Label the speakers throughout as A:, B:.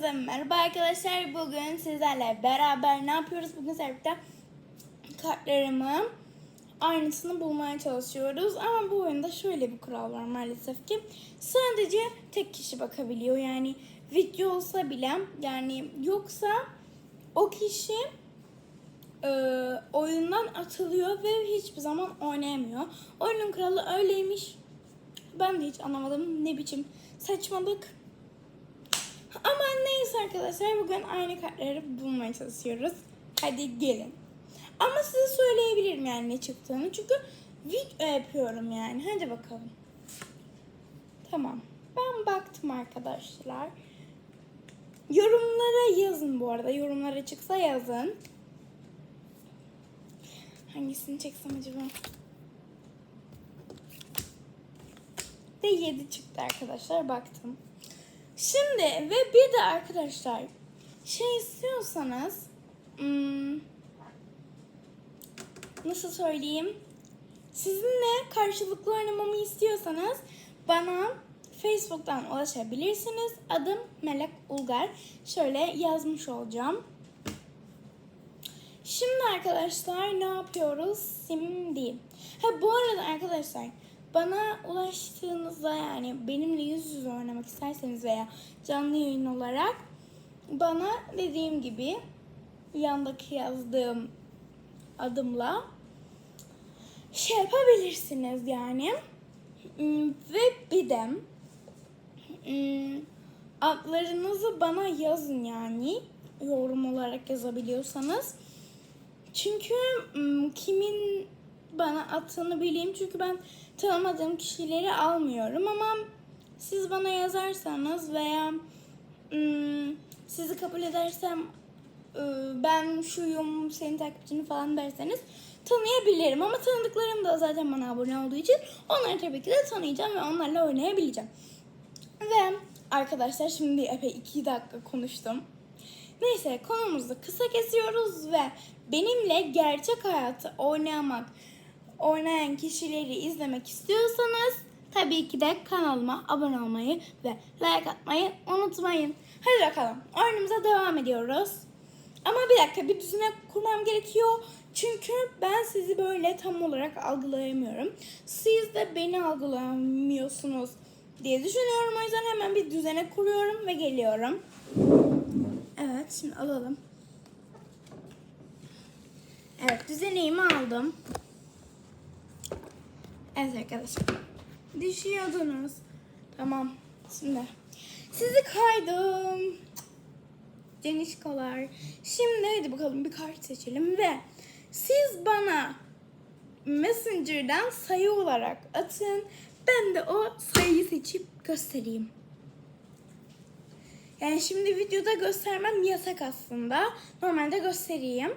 A: Hepinize merhaba arkadaşlar. Bugün sizlerle beraber ne yapıyoruz? Bugün servisde kartlarımı aynısını bulmaya çalışıyoruz. Ama bu oyunda şöyle bir kural var maalesef ki. Sadece tek kişi bakabiliyor. Yani video olsa bile yani yoksa o kişi e, oyundan atılıyor ve hiçbir zaman oynayamıyor. Oyunun kuralı öyleymiş. Ben de hiç anlamadım ne biçim saçmalık. Ama neyse arkadaşlar bugün aynı kartları bulmaya çalışıyoruz. Hadi gelin. Ama size söyleyebilirim yani ne çıktığını. Çünkü video yapıyorum yani. Hadi bakalım. Tamam. Ben baktım arkadaşlar. Yorumlara yazın bu arada. Yorumlara çıksa yazın. Hangisini çeksem acaba? De 7 çıktı arkadaşlar. Baktım. Şimdi ve bir de arkadaşlar şey istiyorsanız hmm, nasıl söyleyeyim sizinle karşılıklı oynamamı istiyorsanız bana Facebook'tan ulaşabilirsiniz. Adım Melek Ulgar. Şöyle yazmış olacağım. Şimdi arkadaşlar ne yapıyoruz? Şimdi. Ha bu arada arkadaşlar bana ulaştığınızda yani benimle yüz yüze oynamak isterseniz veya canlı yayın olarak bana dediğim gibi yandaki yazdığım adımla şey yapabilirsiniz yani. Hmm, Ve bir de hmm, adlarınızı bana yazın yani yorum olarak yazabiliyorsanız. Çünkü hmm, kimin bana attığını bileyim. Çünkü ben tanımadığım kişileri almıyorum ama siz bana yazarsanız veya hmm, sizi kabul edersem e, ben şuyum senin takipçini falan derseniz tanıyabilirim ama tanıdıklarım da zaten bana abone olduğu için onları tabii ki de tanıyacağım ve onlarla oynayabileceğim. Ve arkadaşlar şimdi epey iki dakika konuştum. Neyse konumuzu kısa kesiyoruz ve benimle gerçek hayatı oynamak, oynayan kişileri izlemek istiyorsanız tabii ki de kanalıma abone olmayı ve like atmayı unutmayın. Hadi bakalım oyunumuza devam ediyoruz. Ama bir dakika bir düzene kurmam gerekiyor. Çünkü ben sizi böyle tam olarak algılayamıyorum. Siz de beni algılamıyorsunuz diye düşünüyorum. O yüzden hemen bir düzene kuruyorum ve geliyorum. Evet şimdi alalım. Evet düzeneğimi aldım. Evet arkadaşlar. Düşüyordunuz. Tamam. Şimdi sizi kaydım. Cenişkolar. Şimdi hadi bakalım bir kart seçelim ve siz bana Messenger'dan sayı olarak atın. Ben de o sayıyı seçip göstereyim. Yani şimdi videoda göstermem yasak aslında. Normalde göstereyim.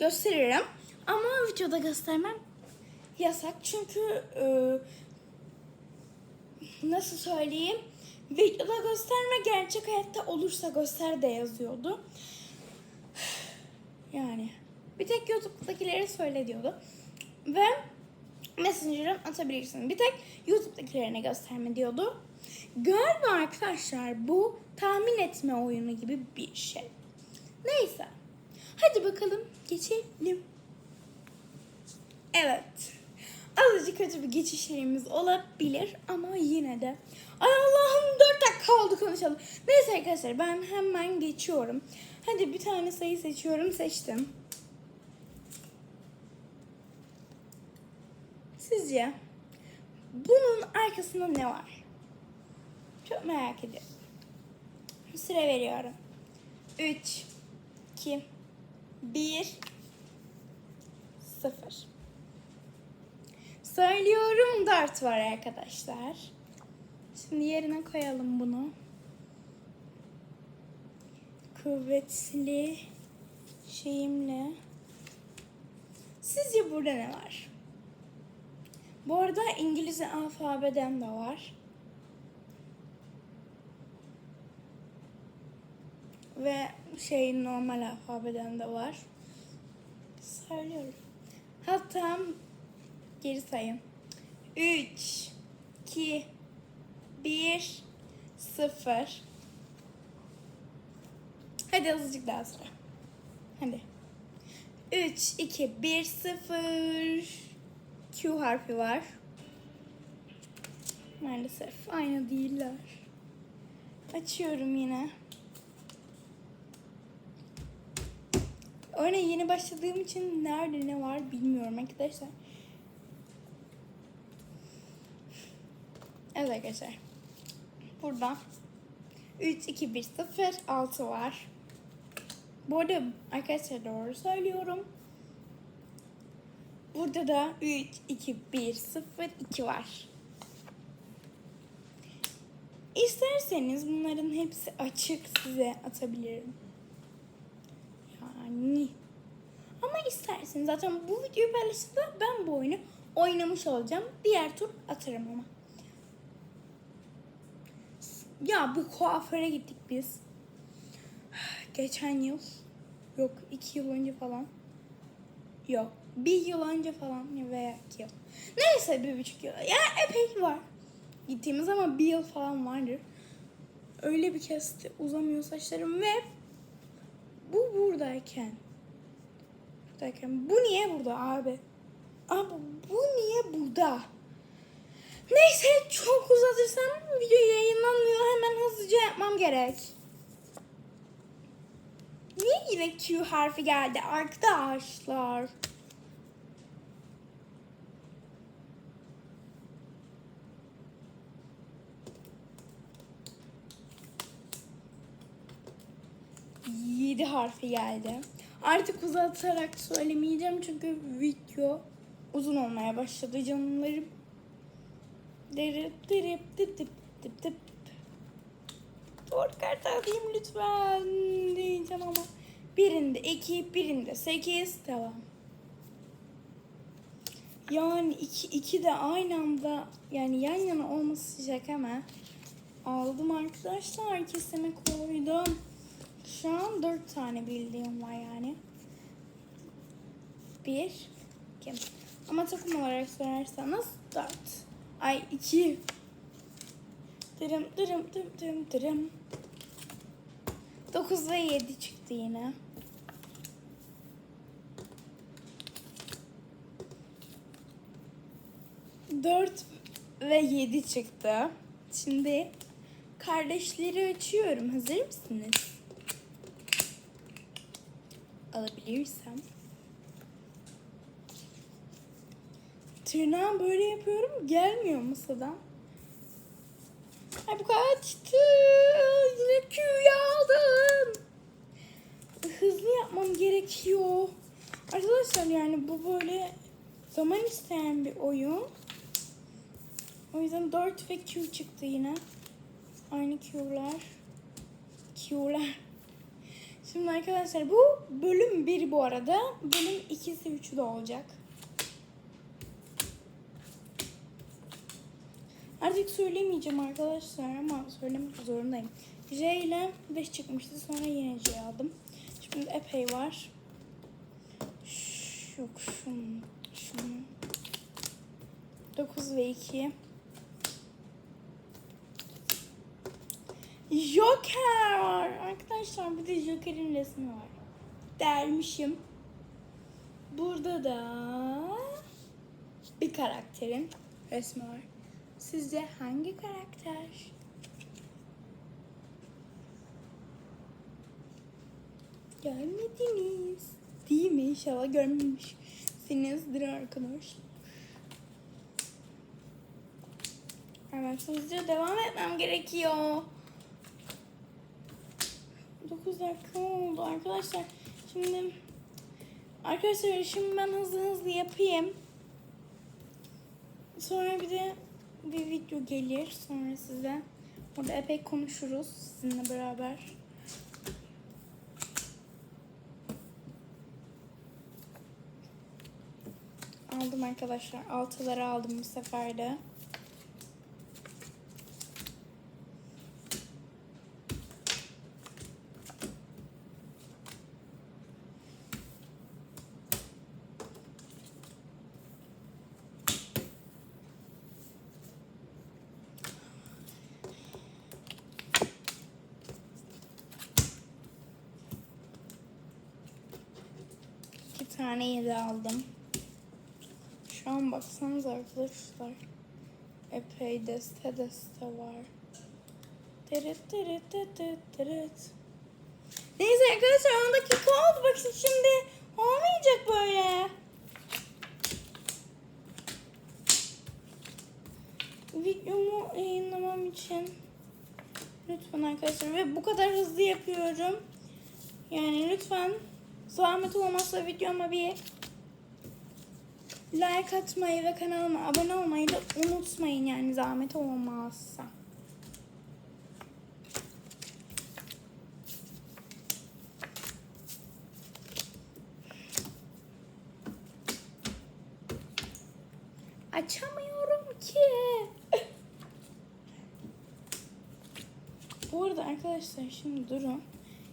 A: Gösteririm. Ama videoda göstermem yasak. Çünkü e, nasıl söyleyeyim? Videoda gösterme gerçek hayatta olursa göster de yazıyordu. Yani bir tek YouTube'dakileri söyle diyordu. Ve Messenger'dan atabilirsin. Bir tek YouTube'dakilerine gösterme diyordu. Galiba arkadaşlar bu tahmin etme oyunu gibi bir şey. Neyse. Hadi bakalım geçelim. Evet. Azıcık kötü bir geçişlerimiz olabilir ama yine de. Ay Allah'ım 4 dakika oldu konuşalım. Neyse arkadaşlar ben hemen geçiyorum. Hadi bir tane sayı seçiyorum. Seçtim. Sizce bunun arkasında ne var? Çok merak ediyorum. Süre veriyorum. 3 2 1 0 Söylüyorum dart var arkadaşlar. Şimdi yerine koyalım bunu. Kuvvetli şeyimle. Sizce burada ne var? Bu arada İngiliz alfabeden de var. Ve şey normal alfabeden de var. Söylüyorum. Hatta geri sayın. 3 2 1 0 Hadi azıcık daha sıra. Hadi. 3, 2, 1, 0. Q harfi var. Maalesef aynı değiller. Açıyorum yine. Oyuna yeni başladığım için nerede ne var bilmiyorum arkadaşlar. Evet arkadaşlar. Burada 3, 2, 1, 0, 6 var. Bu arada arkadaşlar doğru söylüyorum. Burada da 3, 2, 1, 0, 2 var. İsterseniz bunların hepsi açık size atabilirim. Yani. Ama isterseniz zaten bu videoyu paylaştığımda ben bu oyunu oynamış olacağım. Diğer tur atarım ama. Ya bu kuaföre gittik biz. Geçen yıl. Yok iki yıl önce falan. Yok bir yıl önce falan veya iki yıl. Neyse bir buçuk yıl. Ya epey var. Gittiğimiz ama bir yıl falan vardır. Öyle bir kesti uzamıyor saçlarım ve bu buradayken buradayken bu niye burada abi? Abi bu niye burada? Neyse çok uzatırsam video yayınlanmıyor. Hemen hızlıca yapmam gerek. Niye yine Q harfi geldi arkadaşlar? Yedi harfi geldi. Artık uzatarak söylemeyeceğim çünkü video uzun olmaya başladı canlarım. Dirip dirip dip dip dip dip. Doğru kart alayım lütfen diyeceğim ama. Birinde iki, birinde sekiz. Tamam. Yani iki, iki de aynı anda yani yan yana olması sıcak ama aldım arkadaşlar ikisini koydum. Şu an dört tane bildiğim var yani. Bir, iki. Ama takım olarak sorarsanız dört. Ay iki. Dırım dırım dırım dırım dırım. Dokuz ve yedi çıktı yine. Dört ve yedi çıktı. Şimdi kardeşleri açıyorum. Hazır mısınız? Alabilirsem. Tırnağım böyle yapıyorum. Gelmiyor masadan. Ay bu kaçtı. Yine Q'yu aldım. Hızlı yapmam gerekiyor. Arkadaşlar yani bu böyle zaman isteyen bir oyun. O yüzden 4 ve Q çıktı yine. Aynı Q'lar. Q'lar. Şimdi arkadaşlar bu bölüm 1 bu arada. Bölüm 2'si 3'ü de olacak. Artık söylemeyeceğim arkadaşlar ama söylemek zorundayım. J ile 5 çıkmıştı sonra yine J aldım. Şimdi epey var. Şu, yok şunun, şunun. 9 ve 2. Joker var. Arkadaşlar bir de Joker'in resmi var. Dermişim. Burada da bir karakterin resmi var. Sizce hangi karakter? Görmediniz. Değil mi? İnşallah görmemişsinizdir arkadaşlar. Evet hızlıca devam etmem gerekiyor. 9 dakika oldu arkadaşlar. Şimdi arkadaşlar şimdi ben hızlı hızlı yapayım. Sonra bir de bir video gelir sonra size. Orada epey konuşuruz sizinle beraber. Aldım arkadaşlar. Altıları aldım bu sefer de. Tane yedi aldım. Şu an baksanız arkadaşlar. Epey deste deste var. Dırıt dırıt dırıt dırıt. Neyse arkadaşlar 10 dakika oldu. Bakın şimdi olmayacak böyle. Videomu yayınlamam için lütfen arkadaşlar ve bu kadar hızlı yapıyorum. Yani lütfen zahmet olmazsa videoma bir like atmayı ve kanalıma abone olmayı da unutmayın yani zahmet olmazsa. Açamıyorum ki. Bu arada arkadaşlar şimdi durun.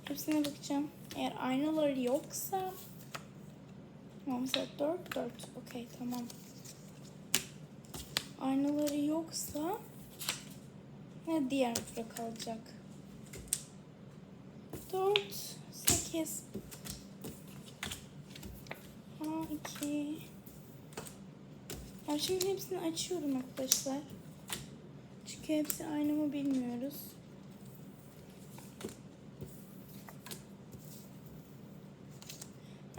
A: Hepsine bakacağım. Eğer aynaları yoksa Tamam mesela 4 4. Okey tamam. Aynaları yoksa ne diğer tura kalacak? 4 8 Ha 2 Ben şimdi hepsini açıyorum arkadaşlar. Çünkü hepsi aynı mı bilmiyoruz.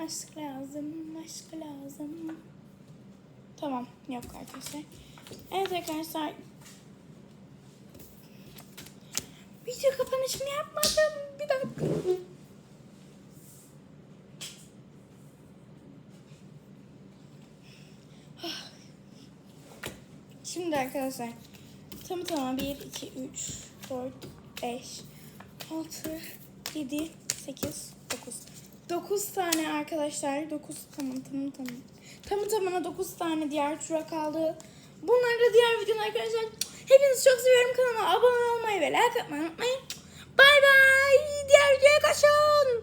A: Aşk lazım, aşk lazım. Tamam, yok arkadaşlar. Evet arkadaşlar. Video kapanışını yapmadım. Bir dakika. Şimdi arkadaşlar. Tamı tamam 1, 2, 3, 4, 5, 6, 7, 8, 9. 9 tane arkadaşlar. 9 tamam tamam tamam. Tamı tamına 9 tane diğer tura kaldı. Bunlar da diğer videolar arkadaşlar. Hepinizi çok seviyorum. Kanalıma abone olmayı ve like atmayı unutmayın. Bay bay. Diğer videoya kaçın.